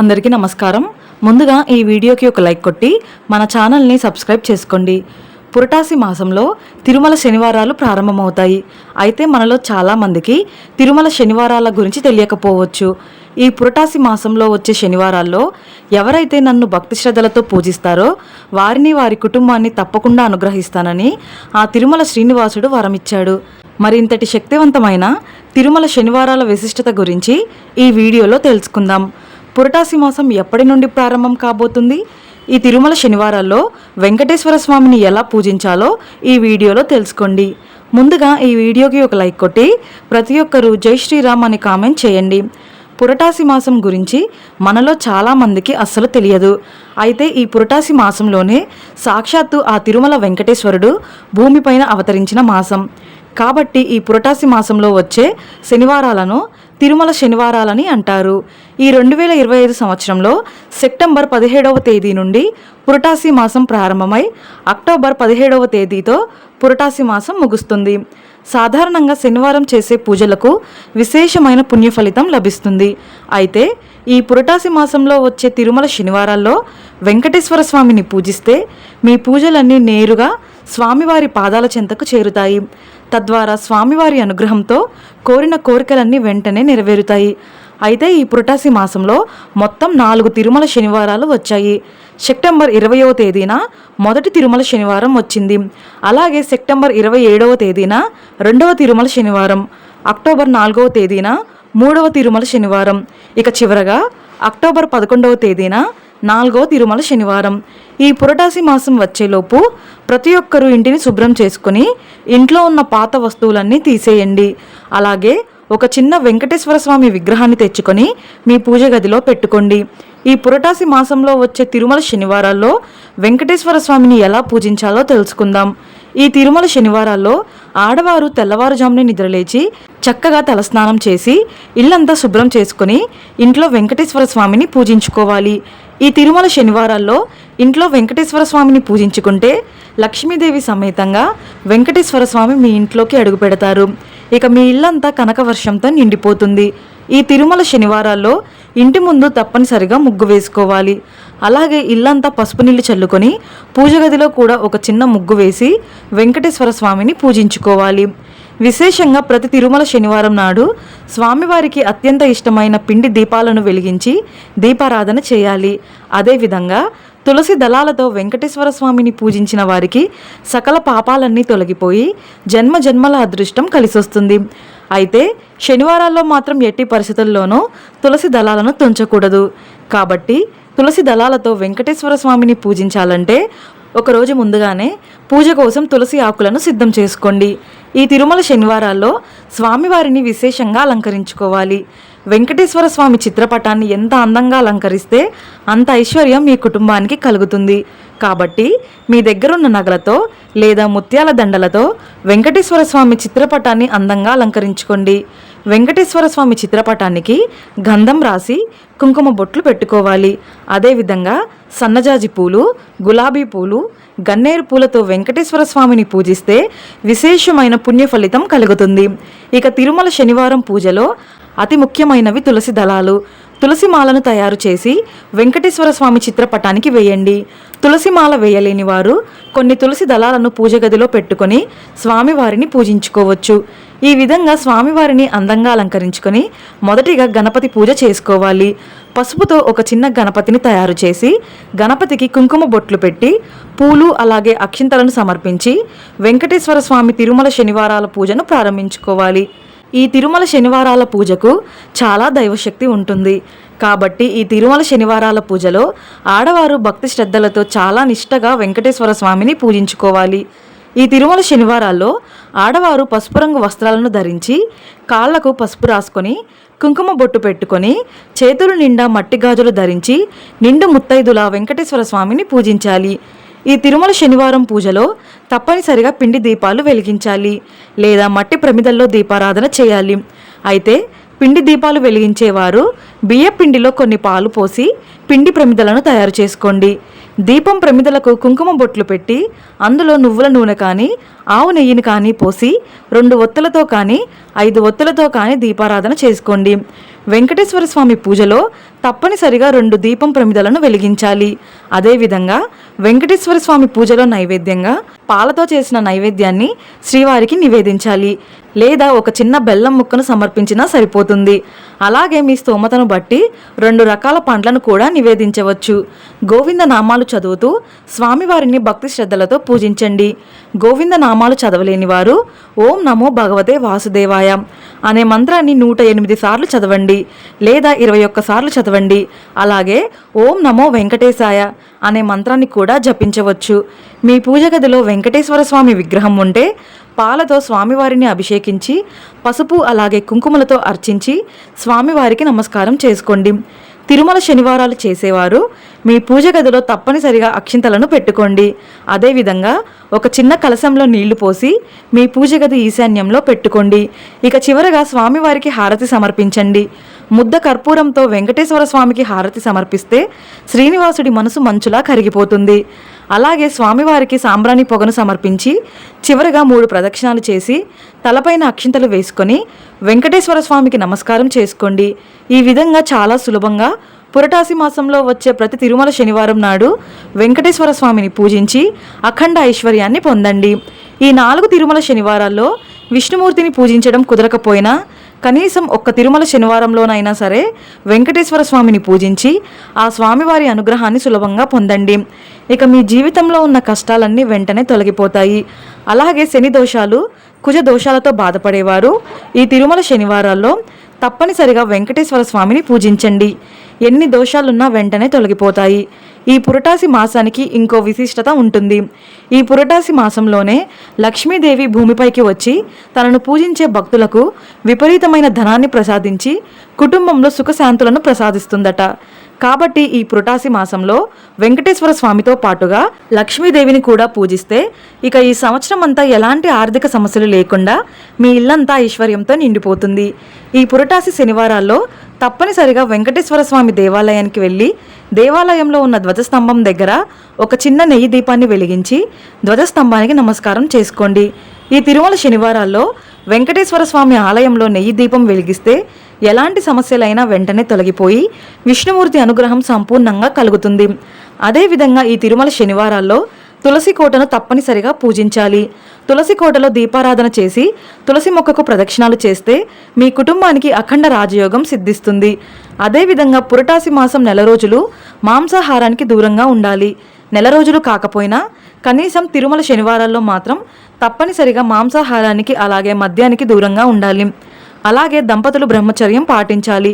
అందరికీ నమస్కారం. ముందుగా ఈ వీడియోకి ఒక లైక్ కొట్టి మన ఛానల్ని సబ్స్క్రైబ్ చేసుకోండి. పురటాసి మాసంలో తిరుమల శనివారాలు ప్రారంభమవుతాయి. అయితే మనలో చాలామందికి తిరుమల శనివారాల గురించి తెలియకపోవచ్చు. ఈ పురటాసి మాసంలో వచ్చే శనివారాల్లో ఎవరైతే నన్ను భక్తి శ్రద్ధలతో పూజిస్తారో వారిని వారి కుటుంబాన్ని తప్పకుండా అనుగ్రహిస్తానని ఆ తిరుమల శ్రీనివాసుడు వరమిచ్చాడు. మరింతటి శక్తివంతమైన తిరుమల శనివారాల విశిష్టత గురించి ఈ వీడియోలో తెలుసుకుందాం. పురటాసి మాసం ఎప్పటి నుండి ప్రారంభం కాబోతుంది? ఈ తిరుమల శనివారాల్లో వెంకటేశ్వర స్వామిని ఎలా పూజించాలో ఈ వీడియోలో తెలుసుకోండి. ముందుగా ఈ వీడియోకి ఒక లైక్ కొట్టి ప్రతి ఒక్కరూ జై శ్రీరామ్ అని కామెంట్ చేయండి. పురటాసి మాసం గురించి మనలో చాలామందికి అస్సలు తెలియదు. అయితే ఈ పురటాసి మాసంలోనే సాక్షాత్తు ఆ తిరుమల వెంకటేశ్వరుడు భూమిపైన అవతరించిన మాసం. కాబట్టి ఈ పురటాసి మాసంలో వచ్చే శనివారాలను తిరుమల శనివారాలని అంటారు. ఈ రెండు వేల ఇరవై ఐదు సంవత్సరంలో సెప్టెంబర్ పదిహేడవ తేదీ నుండి పురటాసి మాసం ప్రారంభమై అక్టోబర్ పదిహేడవ తేదీతో పురటాసి మాసం ముగుస్తుంది. సాధారణంగా శనివారం చేసే పూజలకు విశేషమైన పుణ్య ఫలితం లభిస్తుంది. అయితే ఈ పురటాసి మాసంలో వచ్చే తిరుమల శనివారాల్లో వెంకటేశ్వర స్వామిని పూజిస్తే మీ పూజలన్నీ నేరుగా స్వామివారి పాదాల చెంతకు చేరుతాయి. తద్వారా స్వామివారి అనుగ్రహంతో కోరిన కోరికలన్నీ వెంటనే నెరవేరుతాయి. అయితే ఈ పురటాసి మాసంలో మొత్తం నాలుగు తిరుమల శనివారాలు వచ్చాయి. సెప్టెంబర్ ఇరవయవ తేదీన మొదటి తిరుమల శనివారం వచ్చింది. అలాగే సెప్టెంబర్ ఇరవై ఏడవ తేదీన రెండవ తిరుమల శనివారం. అక్టోబర్ నాలుగవ తేదీన మూడవ తిరుమల శనివారం. ఇక చివరగా అక్టోబర్ పదకొండవ తేదీన నాలుగో తిరుమల శనివారం. ఈ పురటాసి మాసం వచ్చేలోపు ప్రతి ఒక్కరూ ఇంటిని శుభ్రం చేసుకుని ఇంట్లో ఉన్న పాత వస్తువులన్నీ తీసేయండి. అలాగే ఒక చిన్న వెంకటేశ్వర స్వామి విగ్రహాన్ని తెచ్చుకొని మీ పూజ గదిలో పెట్టుకోండి. ఈ పురటాసి మాసంలో వచ్చే తిరుమల శనివారాల్లో వెంకటేశ్వర స్వామిని ఎలా పూజించాలో తెలుసుకుందాం. ఈ తిరుమల శనివారాల్లో ఆడవారు తెల్లవారుజామునే నిద్రలేచి చక్కగా తలస్నానం చేసి ఇల్లంతా శుభ్రం చేసుకుని ఇంట్లో వెంకటేశ్వర స్వామిని పూజించుకోవాలి. ఈ తిరుమల శనివారాల్లో ఇంట్లో వెంకటేశ్వర స్వామిని పూజించుకుంటే లక్ష్మీదేవి సమేతంగా వెంకటేశ్వర స్వామి మీ ఇంట్లోకి అడుగు పెడతారు. ఇక మీ ఇల్లంతా కనక వర్షంతో నిండిపోతుంది. ఈ తిరుమల శనివారాల్లో ఇంటి ముందు తప్పనిసరిగా ముగ్గు వేసుకోవాలి. అలాగే ఇల్లంతా పసుపు నీళ్ళు చల్లుకొని పూజ గదిలో కూడా ఒక చిన్న ముగ్గు వేసి వెంకటేశ్వర స్వామిని పూజించుకోవాలి. విశేషంగా ప్రతి తిరుమల శనివారం నాడు స్వామివారికి అత్యంత ఇష్టమైన పిండి దీపాలను వెలిగించి దీపారాధన చేయాలి. అదేవిధంగా తులసి దళాలతో వెంకటేశ్వర స్వామిని పూజించిన వారికి సకల పాపాలన్నీ తొలగిపోయి జన్మ జన్మల అదృష్టం కలిసొస్తుంది. అయితే శనివారాల్లో మాత్రం ఎట్టి పరిస్థితుల్లోనూ తులసి దళాలను తుంచకూడదు. కాబట్టి తులసి దళాలతో వెంకటేశ్వర స్వామిని పూజించాలంటే ఒకరోజు ముందుగానే పూజ కోసం తులసి ఆకులను సిద్ధం చేసుకోండి. ఈ తిరుమల శనివారాల్లో స్వామివారిని విశేషంగా అలంకరించుకోవాలి. వెంకటేశ్వర స్వామి చిత్రపటాన్ని ఎంత అందంగా అలంకరిస్తే అంత ఐశ్వర్యం మీ కుటుంబానికి కలుగుతుంది. కాబట్టి మీ దగ్గరున్న నగలతో లేదా ముత్యాల దండలతో వెంకటేశ్వర స్వామి చిత్రపటాన్ని అందంగా అలంకరించుకోండి. వెంకటేశ్వర స్వామి చిత్రపటానికి గంధం రాసి కుంకుమ బొట్లు పెట్టుకోవాలి. అదేవిధంగా సన్నజాజి పూలు గులాబీ పూలు గన్నేరు పూలతో వెంకటేశ్వర స్వామిని పూజిస్తే విశేషమైన పుణ్య ఫలితం కలుగుతుంది. ఇక తిరుమల శనివారం పూజలో అతి ముఖ్యమైనవి తులసి దళాలు. తులసి మాలను తయారు చేసి వెంకటేశ్వర స్వామి చిత్రపటానికి వేయండి. తులసి మాల వేయలేని వారు కొన్ని తులసి దళాలను పూజ గదిలో పెట్టుకొని స్వామివారిని పూజించుకోవచ్చు. ఈ విధంగా స్వామివారిని అందంగా అలంకరించుకొని మొదటిగా గణపతి పూజ చేసుకోవాలి. పసుపుతో ఒక చిన్న గణపతిని తయారు చేసి గణపతికి కుంకుమ బొట్లు పెట్టి పూలు అలాగే అక్షింతలను సమర్పించి వెంకటేశ్వర స్వామి తిరుమల శనివారాల పూజను ప్రారంభించుకోవాలి. ఈ తిరుమల శనివారాల పూజకు చాలా దైవశక్తి ఉంటుంది. కాబట్టి ఈ తిరుమల శనివారాల పూజలో ఆడవారు భక్తి శ్రద్ధలతో చాలా నిష్టగా వెంకటేశ్వర స్వామిని పూజించుకోవాలి. ఈ తిరుమల శనివారాల్లో ఆడవారు పసుపు రంగు వస్త్రాలను ధరించి కాళ్ళకు పసుపు రాసుకొని కుంకుమ బొట్టు పెట్టుకొని చేతులు నిండా మట్టి గాజులు ధరించి నిండు ముత్తైదుల వెంకటేశ్వర స్వామిని పూజించాలి. ఈ తిరుమల శనివారం పూజలో తప్పనిసరిగా పిండి దీపాలు వెలిగించాలి లేదా మట్టి ప్రమిదల్లో దీపారాధన చేయాలి. అయితే పిండి దీపాలు వెలిగించేవారు బియ్య పిండిలో కొన్ని పాలు పోసి పిండి ప్రమిదలను తయారు చేసుకోండి. దీపం ప్రమిదలకు కుంకుమ బొట్లు పెట్టి అందులో నువ్వుల నూనె కానీ ఆవు నెయ్యిని కానీ పోసి రెండు ఒత్తులతో కానీ ఐదు ఒత్తులతో కానీ దీపారాధన చేసుకోండి. వెంకటేశ్వర స్వామి పూజలో తప్పనిసరిగా రెండు దీపం ప్రమిదలను వెలిగించాలి. అదేవిధంగా వెంకటేశ్వర స్వామి పూజలో నైవేద్యంగా పాలతో చేసిన నైవేద్యాన్ని శ్రీవారికి నివేదించాలి. లేదా ఒక చిన్న బెల్లం ముక్కను సమర్పించినా సరిపోతుంది. అలాగే మీ స్తోమతను బట్టి రెండు రకాల పండ్లను కూడా నివేదించవచ్చు. గోవింద నామాలు చదువుతూ స్వామివారిని భక్తి శ్రద్ధలతో పూజించండి. గోవింద నామాలు చదవలేని వారు ఓం నమో భగవతే వాసుదేవాయ. అనే మంత్రాన్ని నూట ఎనిమిది సార్లు చదవండి లేదా ఇరవై ఒక్క సార్లు చదవండి. అలాగే ఓం నమో వెంకటేశాయ అనే మంత్రాన్ని కూడా జపించవచ్చు. మీ పూజ గదిలో వెంకటేశ్వర స్వామి విగ్రహం ఉంటే పాలతో స్వామివారిని అభిషేకించి పసుపు అలాగే కుంకుమలతో అర్చించి స్వామివారికి నమస్కారం చేసుకోండి. తిరుమల శనివారాలు చేసేవారు. మీ పూజ గదిలో తప్పనిసరిగా అక్షింతలను పెట్టుకోండి. అదేవిధంగా ఒక చిన్న కలశంలో నీళ్ళు పోసి మీ పూజ గది ఈశాన్యంలో పెట్టుకోండి. ఇక చివరగా స్వామివారికి హారతి సమర్పించండి. ముద్ద కర్పూరంతో వెంకటేశ్వర స్వామికి హారతి సమర్పిస్తే శ్రీనివాసుడి మనసు మంచులా కరిగిపోతుంది. అలాగే స్వామివారికి సాంబ్రాణి పొగను సమర్పించి చివరగా మూడు ప్రదక్షిణాలు చేసి తలపైన అక్షింతలు వేసుకొని వెంకటేశ్వర స్వామికి నమస్కారం చేసుకోండి. ఈ విధంగా చాలా సులభంగా పురటాసి మాసంలో వచ్చే ప్రతి తిరుమల శనివారం నాడు వెంకటేశ్వర స్వామిని పూజించి అఖండ ఐశ్వర్యాన్ని పొందండి. ఈ నాలుగు తిరుమల శనివారాల్లో విష్ణుమూర్తిని పూజించడం కుదరకపోయినా కనీసం ఒక్క తిరుమల శనివారంలోనైనా సరే వెంకటేశ్వర స్వామిని పూజించి ఆ స్వామివారి అనుగ్రహాన్ని సులభంగా పొందండి. ఇక మీ జీవితంలో ఉన్న కష్టాలన్నీ వెంటనే తొలగిపోతాయి. అలాగే శని దోషాలు కుజ దోషాలతో బాధపడేవారు. ఈ తిరుమల శనివారాల్లో తప్పనిసరిగా వెంకటేశ్వర స్వామిని పూజించండి. ఎన్ని దోషాలున్నా వెంటనే తొలగిపోతాయి. ఈ పురటాసి మాసానికి ఇంకో విశిష్టత ఉంటుంది. ఈ పురటాసి మాసంలోనే లక్ష్మీదేవి భూమిపైకి వచ్చి తనను పూజించే భక్తులకు విపరీతమైన ధనాన్ని ప్రసాదించి కుటుంబంలో సుఖశాంతులను ప్రసాదిస్తుందట. కాబట్టి ఈ పురటాసి మాసంలో వెంకటేశ్వర స్వామితో పాటుగా లక్ష్మీదేవిని కూడా పూజిస్తే ఇక ఈ సంవత్సరం అంతా ఎలాంటి ఆర్థిక సమస్యలు లేకుండా మీ ఇల్లంతా ఐశ్వర్యంతో నిండిపోతుంది. ఈ పురటాసి శనివారాల్లో తప్పనిసరిగా వెంకటేశ్వర స్వామి దేవాలయానికి వెళ్ళి దేవాలయంలో ఉన్న ధ్వజస్తంభం దగ్గర ఒక చిన్న నెయ్యి దీపాన్ని వెలిగించి ధ్వజస్తంభానికి నమస్కారం చేసుకోండి. ఈ తిరుమల శనివారాల్లో వెంకటేశ్వర స్వామి ఆలయంలో నెయ్యి దీపం వెలిగిస్తే ఎలాంటి సమస్యలైనా వెంటనే తొలగిపోయి విష్ణుమూర్తి అనుగ్రహం సంపూర్ణంగా కలుగుతుంది. అదేవిధంగా ఈ తిరుమల శనివారాల్లో తులసి కోటను తప్పనిసరిగా పూజించాలి. తులసి కోటలో దీపారాధన చేసి తులసి మొక్కకు ప్రదక్షిణాలు చేస్తే మీ కుటుంబానికి అఖండ రాజయోగం సిద్ధిస్తుంది. అదేవిధంగా పురటాసి మాసం నెల రోజులు మాంసాహారానికి దూరంగా ఉండాలి. నెల రోజులు కాకపోయినా కనీసం తిరుమల శనివారాల్లో మాత్రం తప్పనిసరిగా మాంసాహారానికి అలాగే మద్యానికి దూరంగా ఉండాలి. అలాగే దంపతులు బ్రహ్మచర్యం పాటించాలి.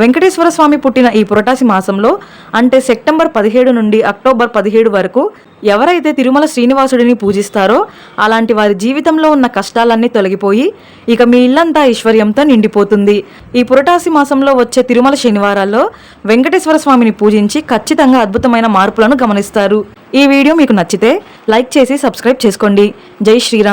వెంకటేశ్వర స్వామి పుట్టిన ఈ పురటాసి మాసంలో అంటే సెప్టెంబర్ పదిహేడు నుండి అక్టోబర్ పదిహేడు వరకు ఎవరైతే తిరుమల శ్రీనివాసుడిని పూజిస్తారో అలాంటి వారి జీవితంలో ఉన్న కష్టాలన్నీ తొలగిపోయి ఇక మీ ఇల్లంతా ఐశ్వర్యంతో నిండిపోతుంది. ఈ పురటాసి మాసంలో వచ్చే తిరుమల శనివారాల్లో వెంకటేశ్వర స్వామిని పూజించి ఖచ్చితంగా అద్భుతమైన మార్పులను గమనిస్తారు. ఈ వీడియో మీకు నచ్చితే లైక్ చేసి సబ్స్క్రైబ్ చేసుకోండి. జై శ్రీరామ్.